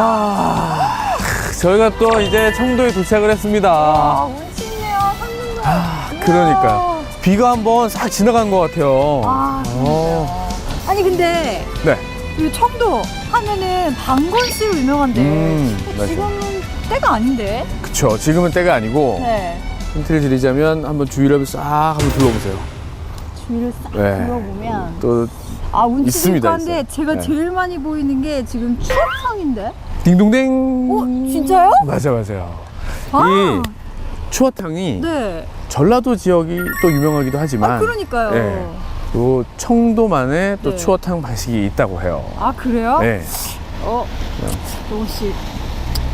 아, 저희가 또 이제 청도에 도착을 했습니다. 아, 운치 있네요. 삼성도. 아, 그러니까. 비가 한번 싹 지나간 것 같아요. 아, 어, 아니 근데 네. 이 청도 하면은 방건씨로 유명한데 음, 맞아. 지금은 때가 아닌데. 그쵸. 지금은 때가 아니고, 네. 힌트를 드리자면 한번 주위를 싹 한번 둘러보세요. 주위를 싹 네. 둘러보면 또, 아 있습니다, 있고 한데 있어요. 제가 네. 제일 많이 보이는 게 지금 추어탕인데. 딩동댕. 어 진짜요? 맞아, 맞아요. 아, 이 추어탕이 네. 전라도 지역이 또 유명하기도 하지만, 아 그러니까요. 네. 또 청도만의 또 네. 추어탕 방식이 있다고 해요. 아 그래요? 네. 어 조금씩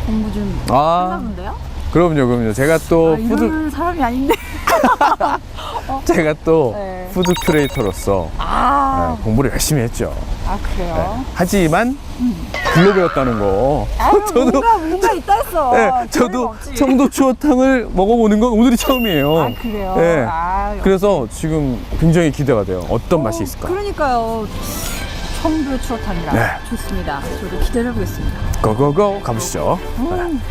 공부 좀 아, 하나 본데요? 그럼요, 그럼요. 제가 또 아, 푸드, 이런 사람이 아닌데. 제가 또 네. 푸드 큐레이터로서 아, 아, 공부를 열심히 했죠. 아 그래요? 네. 하지만 글로 배웠다는 거. 아유, 저도 뭔가 뭔가 있다 했어. 네, 저도. 청도 추어탕을 먹어보는 건 오늘이 처음이에요. 아 그래요? 네. 아, 그래서 지금 굉장히 기대가 돼요. 어떤 맛이 있을까? 그러니까요. 청도 추어탕이라 네. 좋습니다. 저도 기대를 해보겠습니다. 고고고 가보시죠. 음.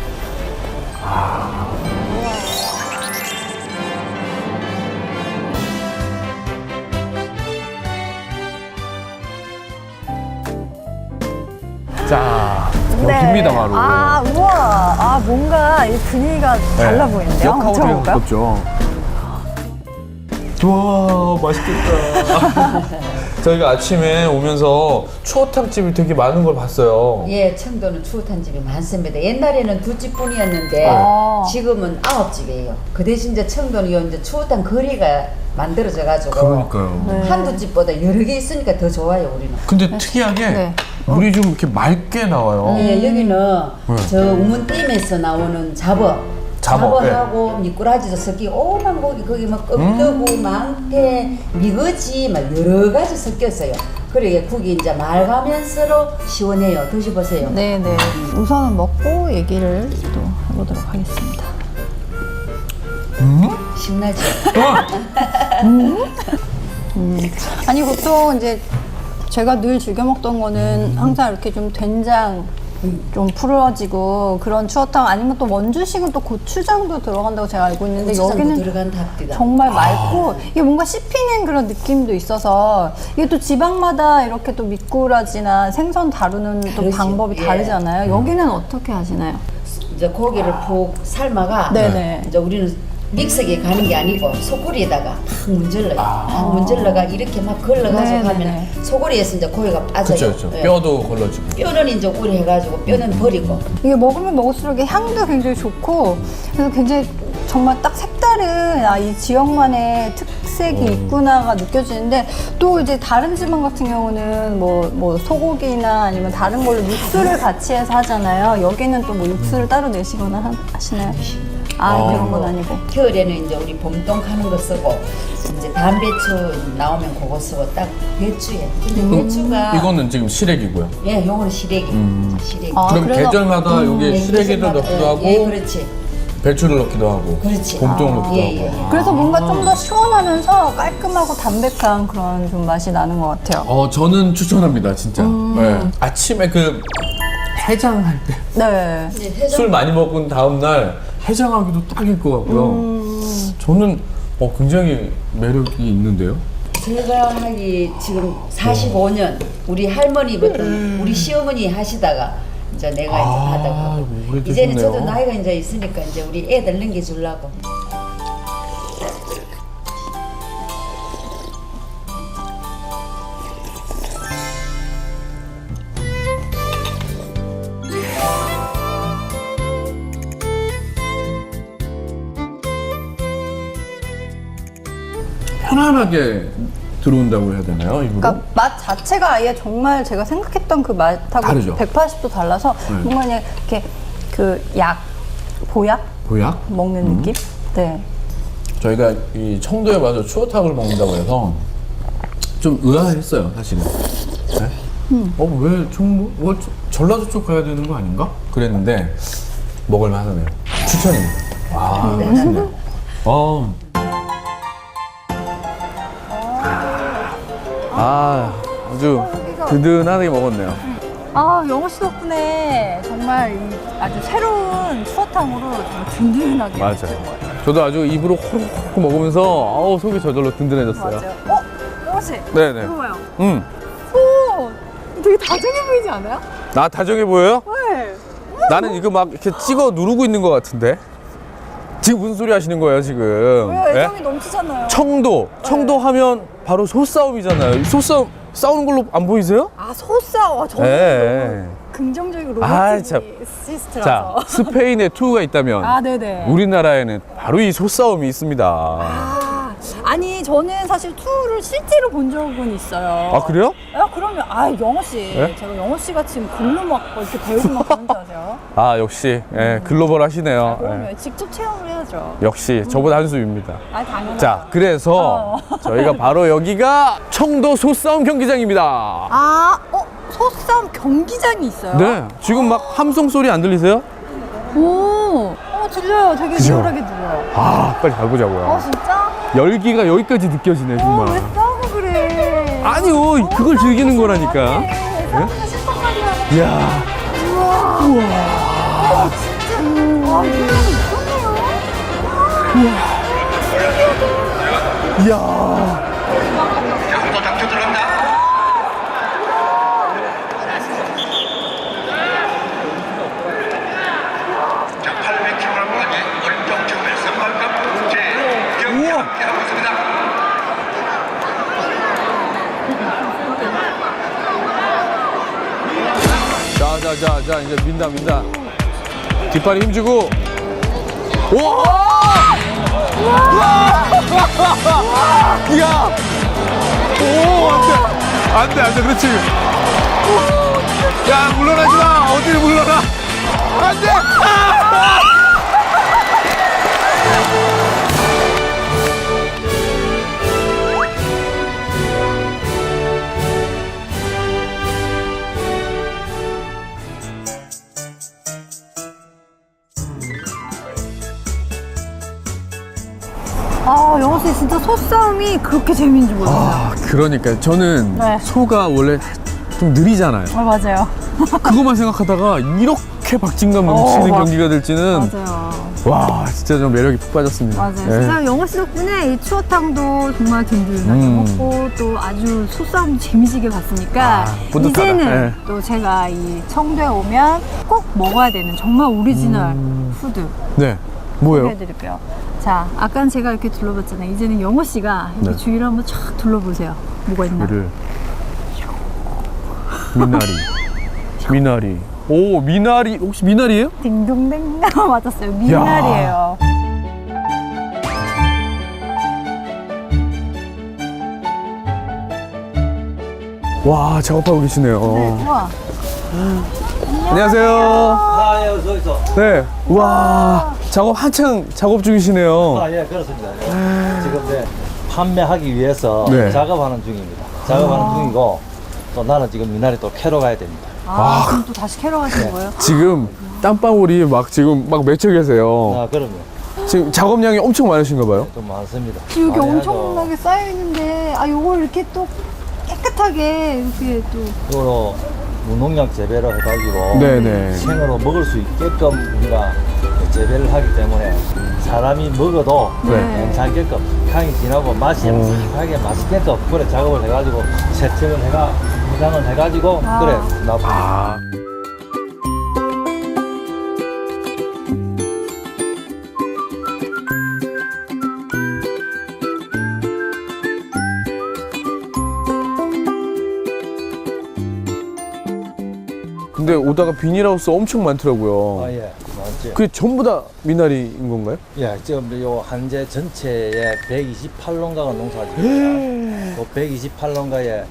자, 바로. 네. 아 우와. 아 뭔가 이 분위기가 달라 보이는데요. 한번 역하고 되게? 가깝죠. 와 맛있겠다. 저희가 아침에 오면서 추어탕 집이 되게 많은 걸 봤어요. 예, 청도는 추어탕 집이 많습니다. 옛날에는 두 집뿐이었는데 아. 지금은 아홉 집이에요. 그 대신 이제 청도는 요 이제 추어탕 거리가 만들어져 가지고 그러니까요. 네. 한두 집보다 여러 개 있으니까 더 좋아요, 우리는. 근데 특이하게 네. 물이 좀 이렇게 맑게 나와요. 예, 여기는 네. 저 우문댐에서 나오는 잡어. 잡어, 네. 잡어하고 미꾸라지도 섞이 오만 고기 거기 막 음. 껍데기, 망태, 미거지 막 여러 가지 섞였어요. 그러게 국이 이제 맑으면서로 시원해요. 드셔보세요. 네네. 우선은 먹고 얘기를 또 해보도록 하겠습니다. 신나죠? 아니 보통 이제 제가 늘 즐겨 먹던 거는 항상 이렇게 좀 된장 좀 풀어지고 그런 추어탕 아니면 또 원주식은 또 고추장도 들어간다고 제가 알고 있는데 고추장도 여기는 들어간답니다. 정말 맑고 이게 뭔가 씹히는 그런 느낌도 있어서 이게 또 지방마다 이렇게 또 미꾸라지나 생선 다루는 또 다르지. 방법이 예. 다르잖아요. 여기는 어떻게 하시나요? 이제 고기를 푹 삶아가 네네. 이제 우리는 믹서기에 가는 게 아니고 소쿠리에다가 팍 문질러요. 팍 문질러가 이렇게 막 걸러가지고 네네네. 하면 소쿠리에서 이제 고기가 빠져요. 그렇죠, 그렇죠. 예. 뼈도 걸러지고. 뼈는 이제 우리 해가지고 뼈는 버리고 이게 먹으면 먹을수록 이게 향도 굉장히 좋고 그래서 굉장히 정말 딱 색다른 아, 이 지역만의 특색이 있구나가 느껴지는데 또 이제 다른 지방 같은 경우는 뭐, 뭐 소고기나 아니면 다른 걸로 육수를 같이 해서 하잖아요. 여기는 또 뭐 육수를 따로 내시거나 하, 하시나요? 아, 어. 그런 건 아니고. 겨울에는 이제 우리 봄동 하는 거 쓰고 이제 담배추 나오면 그거 쓰고 딱 배추에 근데 배추가 음. 이거는 지금 시래기고요. 예 요거는 시래기 시래기 아, 그럼 그래서- 계절마다 여기 예, 시래기를 계절마다, 넣기도 예, 하고 예 그렇지 배추를 넣기도 하고 그렇지. 봄동을 아, 넣기도 예, 하고. 예, 예. 그래서 뭔가 좀 더 시원하면서 깔끔하고 담백한 그런 좀 맛이 나는 것 같아요. 어 저는 추천합니다 진짜. 음. 네. 아침에 그 해장할 때 네. 해장 술 많이 먹은 다음 날 해장하기도 딱일 것 같고요. 음. 저는 어, 굉장히 매력이 있는데요. 제가 하기 지금 45년 우리 할머니부터 우리 시어머니 하시다가 이제 내가 아, 이제 하다가 오래되셨네요. 이제는 저도 나이가 이제 있으니까 이제 우리 애들 넘겨주려고 편안하게 들어온다고 해야 되나요? 입으로? 그러니까 맛 자체가 아예 정말 제가 생각했던 그 맛하고 다르죠. 180도 달라서 네. 뭔가 그냥 이렇게 그 약 보약 보약? 먹는 음. 느낌? 네. 저희가 이 청도에 와서 추어탕을 먹는다고 해서 좀 의아했어요, 사실은. 네? 음. 어, 왜 청도? 뭐, 저- 전라도 쪽 가야 되는 거 아닌가? 그랬는데 먹을 만 하네요. 추천입니다. 와, 맛있네요. 어. 아, 아주 든든하게 먹었네요. 아, 영호 씨 덕분에 정말 이 아주 새로운 추어탕으로 좀 든든하게 맞아요. 먹은 것 같아요. 저도 아주 입으로 호로록 먹으면서 아우 속이 저절로 든든해졌어요. 맞아요. 어? 영호 씨. 네네. 이거 봐요. 음. 오! 되게 다정해 보이지 않아요? 나 다정해 보여요? 네. 나는 이거 막 이렇게 찍어 누르고 있는 것 같은데. 지금 무슨 소리 하시는 거예요 지금? 왜요? 예? 애정이 넘치잖아요. 청도. 청도 하면 바로 소싸움이잖아요. 소싸움 싸우는 걸로 안 보이세요? 아, 소싸워. 저는 예. 너무 긍정적이고 아, 참. 자. 스페인에 투가 있다면 아, 네네. 우리나라에는 바로 이 소싸움이 있습니다. 아, 아니 저는 사실 투를 실제로 본 적은 있어요. 아 그래요? 아 그러면 아 영호 씨, 예? 제가 영호 씨가 지금 글로 막 이렇게 배우고 막 그런 줄 아세요? 아 역시 예, 글로벌 하시네요. 그러면 예. 직접 체험을 해야죠. 역시 저보다 한 수입니다. 아 당연하죠. 자, 그래서 어. 저희가 바로 여기가 청도 소싸움 경기장입니다. 아, 어 소싸움 경기장이 있어요? 네, 지금 막 함성 소리 안 들리세요? 오, 어 들려요. 되게 그죠? 리얼하게 들려요. 아, 빨리 어 가보자고요. 진짜? 열기가 여기까지 느껴지네, 어, 정말. 왜 싸우고 그래? 아니요, 그걸 즐기는 거라니까. 실컷 말이야. 이야, 우와. 우와. 어, 진짜. 와, 이거 있었네요. 이야. 또 작전 들어간다. 자, 800km를 보니 월정축의 선발급 제 경기 우와. 함께하고 있습니다. 자, 자, 이제 민다, 민다. 뒷발에 힘주고. 와! 와! 이야! 오, 안 돼. 안 돼, 안 돼. 그렇지. 야, 물러나지 마. 어디를 물러나. 안 돼! 그렇게 재밌는지 몰랐어요. 아, 그러니까 저는 네. 소가 원래 좀 느리잖아요. 아, 맞아요. 그것만 생각하다가 이렇게 박진감 넘치는 어, 맞- 경기가 될지는 맞아요. 와, 진짜 좀 매력이 푹 빠졌습니다. 맞아요. 예. 진짜 영호 씨 덕분에 이 추어탕도 정말 든든하게 음. 먹고 또 아주 소싸움 재미지게 봤으니까 아, 뿌듯하다. 이제는 예. 또 제가 이 청도에 오면 꼭 먹어야 되는 정말 오리지널 음. 푸드 네. 뭐예요? 소개해드릴게요. 자, 아까는 제가 이렇게 둘러봤잖아요. 이제는 영호 씨가 이렇게 네. 주위를 한번 쫙 둘러보세요. 뭐가 있나? 이를 미나리. 미나리. 오, 미나리. 혹시 미나리예요? 딩동댕 맞았어요. 미나리예요. 와, 작업하고 계시네요. 네, 우와. 안녕하세요. 아, 예, 어서 있어. 네. 와, 작업 한창 작업 중이시네요. 아, 예, 그렇습니다. 예. 지금 이제 판매하기 위해서 네. 작업하는 중입니다. 작업하는 중이고, 또 나는 지금 미나리 또 캐러 가야 됩니다. 아, 그럼 또 다시 캐러 가시는 거예요? 지금 땀방울이 막 지금 막 맺혀 계세요. 아, 그럼요. 지금 작업량이 엄청 많으신가 봐요. 좀 많습니다. 많이 하죠. 엄청나게 쌓여 있는데 아 요걸 이렇게 또 깨끗하게 이렇게 또 이거로 무농약 재배를 해가지고 네네. 생으로 먹을 수 있게끔 우리가 재배를 하기 때문에 사람이 먹어도 네. 괜찮게끔 향이 진하고 맛이 싹하게 맛있게끔 그래 작업을 해가지고 세척을 해가 포장을 해가지고 아. 그래 나 아. 근데 오다가 비닐하우스 엄청 많더라고요. 아, 예, 맞지. 그게 전부 다 미나리인 건가요? 예, 지금 요 한제 전체에 128농가가 농사짓니다. 그 128농가에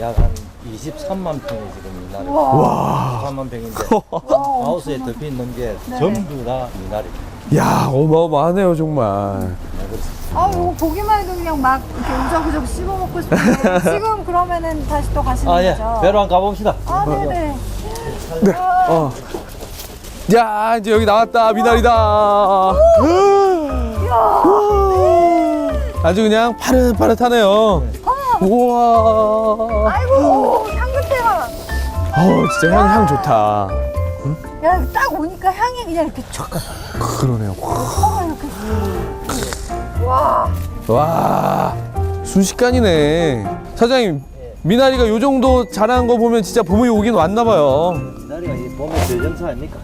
약 한 23만 평이 지금 미나리. 와. 23만 평인데 하우스에 덮여 있는 게 전부 다 미나리. 야 어마어마하네요 정말. 네, 그렇습니다. 아, 이거 보기만 해도 그냥 막 이렇게 우적우적 씹어 먹고 싶은데 지금 그러면은 다시 또 가시는 아, 예, 거죠? 배로 한번 가봅시다. 아, 네네. 네. 어. 야 이제 여기 나왔다 미나리다. 아주 그냥 파릇파릇하네요. 우와. 아이고, 향긋해요. 아우 진짜 향, 향 좋다. 야, 딱 오니까 향이 그냥 이렇게 촥. 그러네요. 어. 와. 와 순식간이네. 사장님 미나리가 요 정도 자란 거 보면 진짜 봄이 오긴 왔나 봐요. 대점사 아닙니까?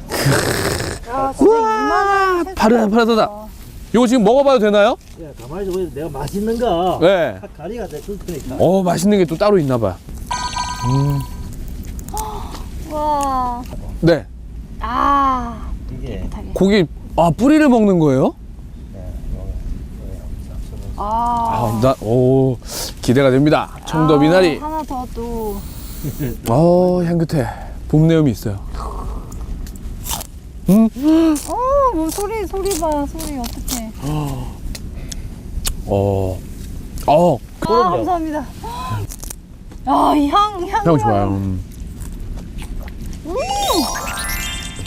야, 채소. 파릇 파릇하다. 요거 지금 먹어봐도 되나요? 야 가만히 좀. 내가 맛있는 거 네. 가리가 돼줄 테니까. 어 맛있는 게 또 따로 있나 봐요. 와. 네. 아. 이게 고기 아 뿌리를 먹는 거예요? 아. 아 나 오 기대가 됩니다. 청도 미나리. 하나 더 또. 어 향긋해. 봄 내음이 있어요. 음. 어, 뭐 소리 소리 봐. 소리 어떡해. 어. 어. 아, 감사합니다. 아, 이 향, 향. 향 좋아요. 음.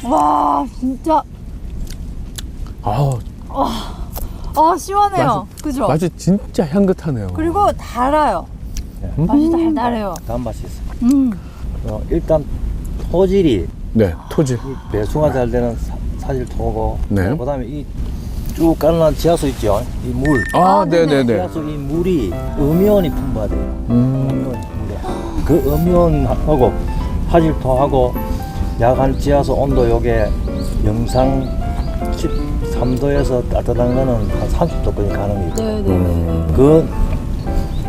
와, 진짜. 아 아, 시원해요. 그죠? 맛이 진짜 향긋하네요. 그리고 달아요. 음? 맛이 달달해요. 단맛이 있어. 음. 어, 일단 토질이 네 토지. 이 배수가 잘 되는 사, 사질 토고 네. 그다음에 이 쭉 깔아놓은 지하수 있죠 이 물아 아, 네네. 네네네. 지하수 이 물이 음이온이 풍부하대요 음. 그 음이온하고 화질토하고 야간 지하수 온도 요게 영상 13도에서 따뜻한 거는 한 30도까지 가능해요 네네네. 그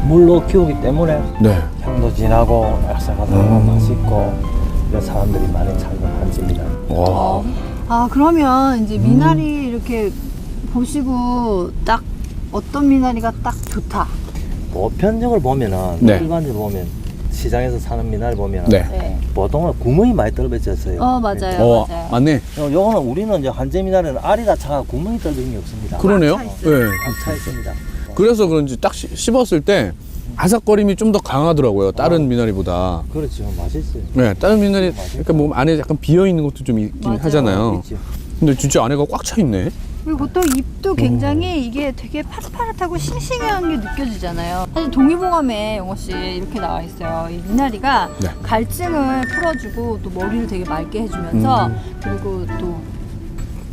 물로 키우기 때문에 네. 향도 진하고 아삭아삭하고 음. 맛있고 이런 사람들이 많이 찾는 한지입니다. 와. 아, 그러면 이제 미나리 이렇게 보시고 딱 어떤 미나리가 딱 좋다. 보편적으로 보면은 네. 일반적으로 보면 시장에서 사는 미나리 보면 네. 네. 보통은 구멍이 많이 떨어져 있어요. 어, 맞아요. 어 맞아요. 맞네. 요- 요거는 우리는 이제 한재 미나리는 알이 다 차가 구멍이 떨어진 게 없습니다. 그러네요. 차 있어요. 네. 꽉차 있습니다. 그래서 그런지 딱 씹- 씹었을 때 아삭거림이 좀 더 강하더라고요. 다른 미나리보다. 그렇죠, 맛있어요. 네, 다른 미나리 그러니까 몸 안에 약간 비어 있는 것도 좀 있긴 맞아요. 하잖아요. 있죠. 근데 진짜 안에가 꽉 차 있네. 그리고 또 잎도 굉장히 이게 되게 파릇파릇하고 싱싱한 게 느껴지잖아요. 사실 동의보감에 영호 씨 이렇게 나와 있어요. 이 미나리가 네. 갈증을 풀어주고 또 머리를 되게 맑게 해주면서 음. 그리고 또,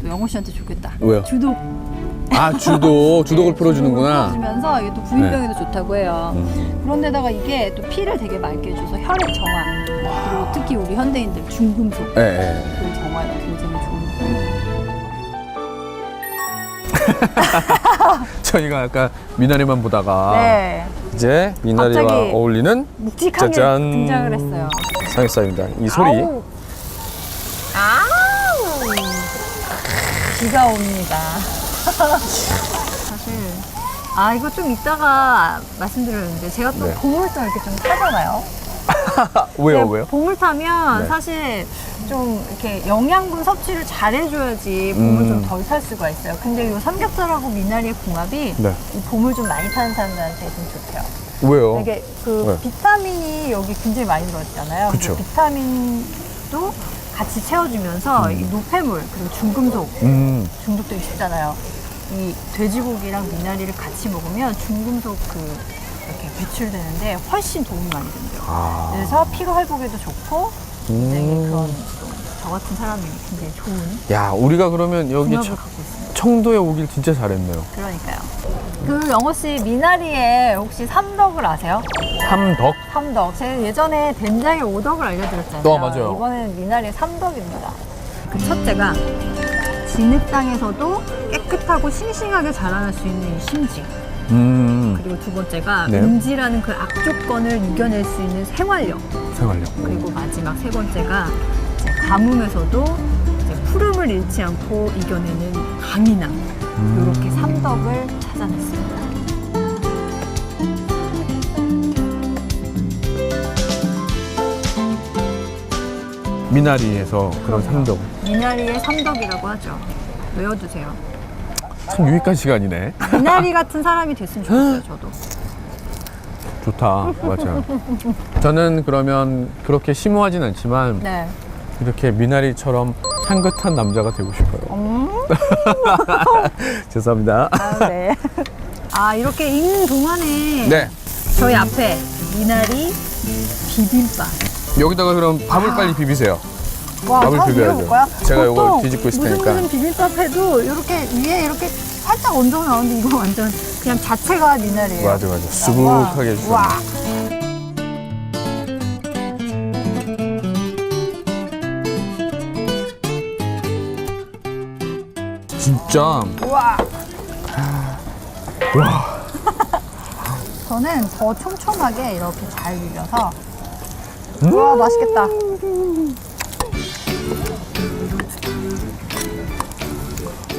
또 영호 씨한테 좋겠다. 왜요? 주독 아 주도 주독을 네, 풀어주는구나. 풀어주면서 이게 또 부인병에도 좋다고 해요. 음. 그런데다가 이게 또 피를 되게 맑게 해줘서 혈액 정화 그리고 특히 우리 현대인들 중금속 예, 예. 그 정화에 굉장히 좋은. 저희가 아까 미나리만 보다가 네, 이제 미나리와 갑자기 어울리는 묵직하게 짜잔. 등장을 했어요. 삼겹살입니다. 이 소리. 아우. 아우. 비가 옵니다. 사실 아 이거 좀 이따가 말씀드렸는데 제가 또 네. 보물좀 이렇게 좀 타잖아요. 왜요, 근데 왜요? 봄을 타면 네. 사실 좀 이렇게 영양분 섭취를 잘 해줘야지 봄을 음. 좀 덜 탈 수가 있어요. 근데 이 삼겹살하고 미나리의 궁합이 네. 이 봄을 좀 많이 타는 사람들한테 좀 좋대요. 왜요? 이게 그 네. 비타민이 여기 굉장히 많이 들어있잖아요. 그쵸. 그래서 비타민도 같이 채워주면서 이 노폐물 그리고 중금속 음, 중독되기 쉽잖아요. 이 돼지고기랑 미나리를 같이 먹으면 중금속 그 이렇게 배출되는데 훨씬 도움이 많이 된대요. 아. 그래서 피가 회복에도 좋고 굉장히 음. 그런 또저 같은 사람이 굉장히 좋은 야, 우리가 그러면 여기 궁합을 청- 갖고 있습니다. 청도에 오길 진짜 잘했네요. 그러니까요. 그 영호 씨 미나리에 혹시 삼덕을 아세요? 삼덕? 삼덕. 제가 예전에 된장에 오덕을 알려드렸잖아요. 어, 맞아요. 이번에는 미나리 삼덕입니다. 그 첫째가 진흙 땅에서도 깨끗하고 싱싱하게 자라날 수 있는 이 심지. 음, 그리고 두 번째가 네. 음지라는 그 악조건을 이겨낼 수 있는 생활력. 생활력. 그리고 마지막 세 번째가 이제 가뭄에서도 푸름을 잃지 않고 이겨내는 강인함. 음. 이렇게 삼덕을 찾아냈습니다. 미나리에서 그런 삼덕. 미나리의 삼덕이라고 하죠. 외워두세요. 참 유익한 시간이네. 미나리 같은 사람이 됐으면 좋겠어요, 저도. 좋다. 맞아요. 저는 그러면 그렇게 심오하진 않지만 네. 이렇게 미나리처럼 향긋한 남자가 되고 싶어요. 음. 죄송합니다. 아, 네. 아, 이렇게 읽는 동안에 네. 저희 앞에 미나리 비빔밥 여기다가 그럼 밥을 빨리 비비세요. 와, 밥을 비벼야죠. 제가 이걸 보통 뒤집고 있을 무슨 테니까. 무슨 비빔밥 해도 이렇게 위에 이렇게 살짝 얹어 나오는데 이거 완전 그냥 자체가 미나리예요. 맞아 맞아. 수북하게 해주세요. 와. 진짜 와. 와. 저는 더 촘촘하게 이렇게 잘 비벼서 와 맛있겠다.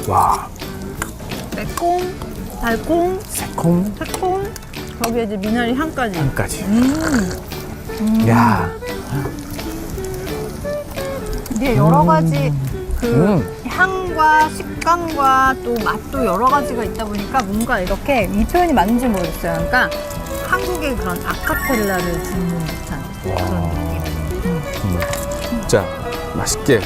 와 매콤, 달콤, 새콤 새콤. 거기에 이제 미나리 향까지. 향까지. 야. 이게 여러 가지 그 음. 향과 식감과 또 맛도 여러 가지가 있다 보니까 뭔가 이렇게 이 표현이 맞는지 모르겠어요. 그러니까 한국의 그런 아카펠라를 듣는 듯한 그런 느낌. 자 맛있게.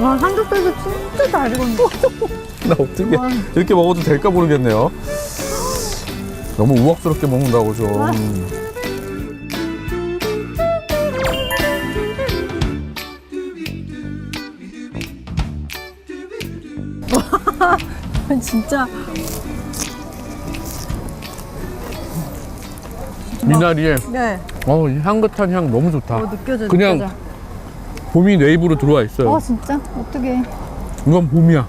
와 삼겹살도 진짜 잘 익었네. 나 어떻게 와. 이렇게 먹어도 될까 모르겠네요. 너무 우악스럽게 먹는다고 좀. 진짜 미나리에 네. 어, 이 향긋한 향 너무 좋다. 어, 느껴져 그냥 느껴져. 봄이 내 입으로 들어와 있어요. 어 진짜 어떻게? 이건 봄이야.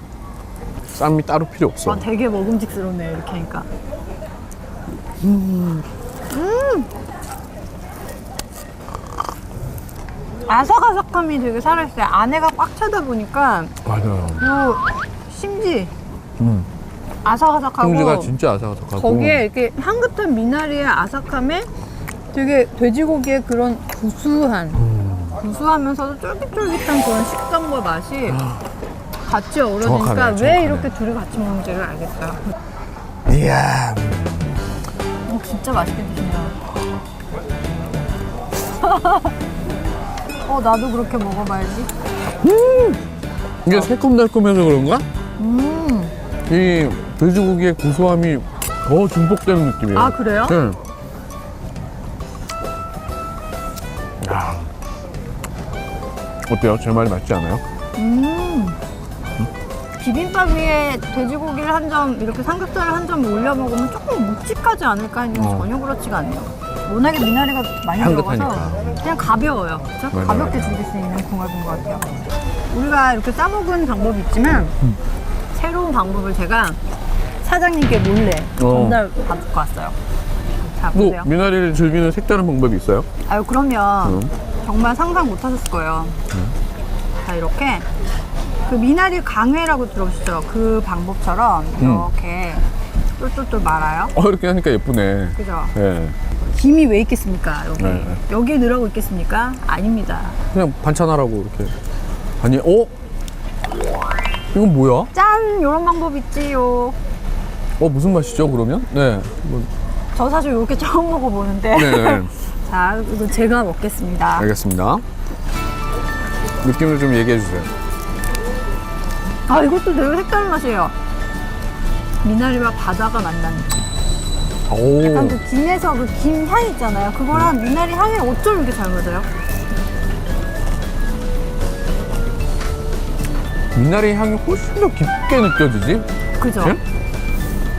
쌈이 따로 필요 없어. 와 되게 먹음직스럽네요 이렇게 하니까. 음. 아삭아삭함이 되게 살아있어요. 안에가 꽉 차다 보니까 맞아요. 요 심지 음. 아삭아삭하고 송지가 진짜 아삭아삭하고. 거기에 이렇게 향긋한 미나리의 아삭함에 되게 돼지고기의 그런 구수한 음. 구수하면서도 쫄깃쫄깃한 그런 식감과 맛이 같이 어우러지니까 정확하네, 왜 정확하네. 이렇게 둘이 같이 먹는지를 알겠어요. 이야. 어, 진짜 맛있게 드신다. 어, 나도 그렇게 먹어봐야지. 이게 새콤달콤해서 그런가? 음. 이 돼지고기의 고소함이 더 증폭되는 느낌이에요. 아, 그래요? 네. 야. 어때요? 제 말이 맞지 않아요? 음. 비빔밥 위에 돼지고기를 한 점, 이렇게 삼겹살을 한 점 올려 먹으면 조금 묵직하지 않을까 했는데 어. 전혀 그렇지가 않네요. 워낙에 미나리가 많이 향긋하니까. 들어가서 그냥 가벼워요. 그렇죠? 맞아요, 가볍게 맞아요. 즐길 수 있는 궁합인 것 같아요. 우리가 이렇게 싸먹은 방법이 있지만 새로운 방법을 제가 사장님께 몰래 전달 받고 왔어요. 자, 뭐 보세요. 미나리를 즐기는 색다른 방법이 있어요? 아유 그러면 음. 정말 상상 못 하셨을 거예요. 자 이렇게 그 미나리 강회라고 들어보시죠? 그 방법처럼 이렇게 똘똘똘 말아요. 어 이렇게 하니까 예쁘네. 그죠? 예. 김이 왜 있겠습니까? 여기 네, 네. 여기에 넣으라고 있겠습니까? 아닙니다. 그냥 반찬하라고 이렇게. 아니, 어? 이건 뭐야? 짠 이런 방법 있지요. 어 무슨 맛이죠? 그러면? 네. 뭐, 저 사실 이렇게 처음 먹어보는데. 네. 네. 자 이거 제가 먹겠습니다. 알겠습니다. 느낌을 좀 얘기해 주세요. 아 이것도 되게 색다른 맛이에요. 미나리와 바다가 만난 느낌. 오. 약간 그 김에서 그 김 향 있잖아요. 그거랑 미나리 향이 어쩜 이렇게 잘 맞아요? 미나리 향이 훨씬 더 깊게 느껴지지? 그죠? 네?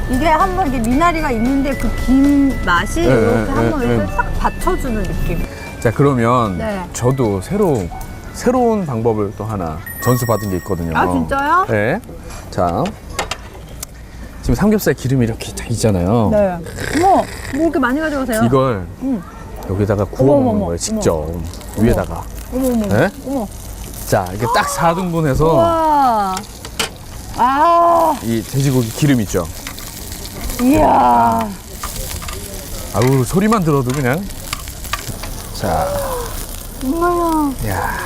이게 한번 이게 미나리가 있는데 그김 맛이 네, 이렇게 네, 한번 네, 이렇게 네. 싹 받쳐주는 느낌. 자 그러면 네. 저도 새로 새로운 방법을 또 하나 전수 받은 게 있거든요. 아, 진짜요? 네. 자 지금 삼겹살 기름이 이렇게 다 있잖아요. 네. 어머, 뭐 이렇게 많이 가져가세요? 이걸 음. 여기다가 구워 먹는 어머, 거예요. 직접 위에다가. 어머, 어머, 네? 어머. 자 이렇게 딱 4등분 해서 우와. 아, 이 돼지고기 기름 있죠. 이야. 아우 소리만 들어도 그냥 자, 엄마야. 야,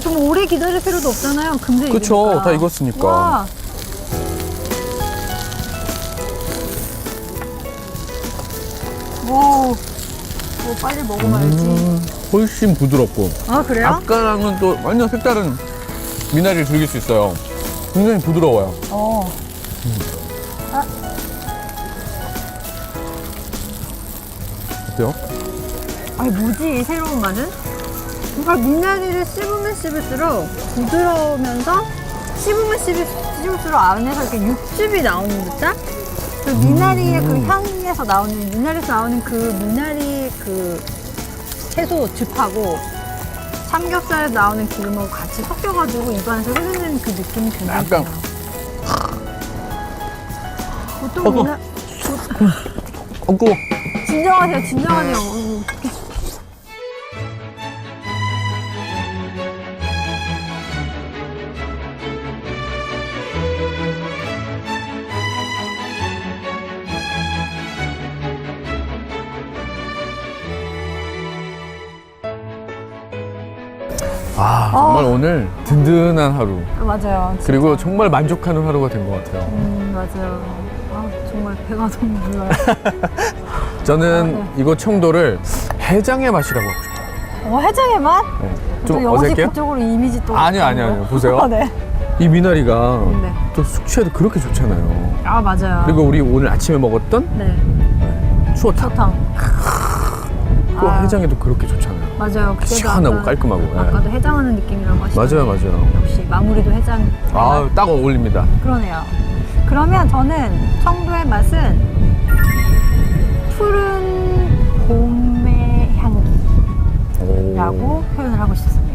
좀 오래 기다릴 필요도 없잖아요. 금세 그쵸 익으니까. 다 익었으니까. 와. 오, 오, 빨리 먹어봐야지. 음, 훨씬 부드럽고 아, 그래요? 아까랑은 또 완전 색다른 미나리를 즐길 수 있어요. 굉장히 부드러워요. 어. 어때요? 아니, 뭐지, 이 새로운 맛은? 그러니까 미나리를 씹으면 씹을수록 부드러우면서 씹으면 씹을- 씹을수록 안에서 이렇게 육즙이 나오는 듯한 그 미나리의 그 향에서 나오는 미나리에서 나오는 그 미나리 그 채소 즙하고 삼겹살에서 나오는 기름하고 같이 섞여가지고 입안에서 흐르는 그 느낌이 굉장히 약간- 좋아요. 보통 어머. 미나 어, 고 진정하세요, 진정하세요. 어이 아, 정말 오늘 든든한 하루. 맞아요. 그리고 정말 만족하는 하루가 된 것 같아요. 음, 맞아요. 아, 정말 배가 너무 불러요. 저는 아, 네. 이곳 청도를 해장의 맛이라고 하고 싶어요. 어, 해장의 맛? 네. 또좀 어색해요? 그쪽으로 이미지 또. 아니요, 아니요, 아니요. 보세요. 어, 네. 이 미나리가 네. 또 숙취에도 그렇게 좋잖아요. 아, 맞아요. 그리고 우리 오늘 아침에 먹었던 네. 추어탕. 초탕. 그 아. 해장에도 그렇게 좋잖아요. 맞아요. 그때도 시원하고 아까- 깔끔하고, 예. 아까도 해장하는 느낌이라고 하시죠. 맞아요, 맞아요. 역시 마무리도 해장. 아, 딱 어울립니다. 그러네요. 그러면 저는 청도의 맛은 푸른 봄의 향기라고 오. 표현을 하고 싶습니다.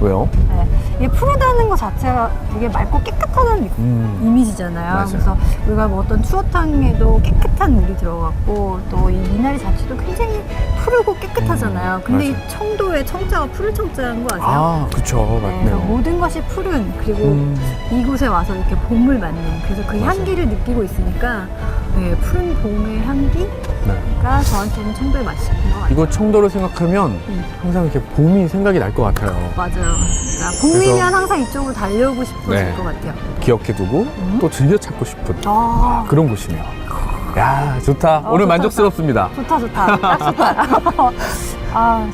왜요? 네. 이게 푸르다는 것 자체가 되게 맑고 깨끗하다는 느낌. 음. 이미지잖아요. 맞아요. 그래서 우리가 먹었던 추어탕에도 깨끗한 물이 들어갔고 또 이 미나리 자체도 굉장히 푸르고 깨끗하잖아요. 음, 근데 맞아요. 이 청도의 청자가 푸른 청자인 거 아세요? 아, 그쵸. 네, 그래서 맞네요. 모든 것이 푸른 그리고 음. 이곳에 와서 이렇게 봄을 맞는 그래서 그 맞아요. 향기를 느끼고 있으니까 네, 푸른 봄의 향기가 네. 저한테는 청도의 맛인 것 같아요. 이곳 청도를 생각하면 음. 항상 이렇게 봄이 생각이 날 것 같아요. 맞아요. 진짜 봄이면 항상 이쪽으로 달려오고 싶어질 네. 것 같아요. 기억해두고 음. 또 즐겨 찾고 싶은 아, 그런 곳이네요. 야, 좋다. 어, 오늘 좋다, 만족스럽습니다. 좋다 좋다 딱 좋다. 아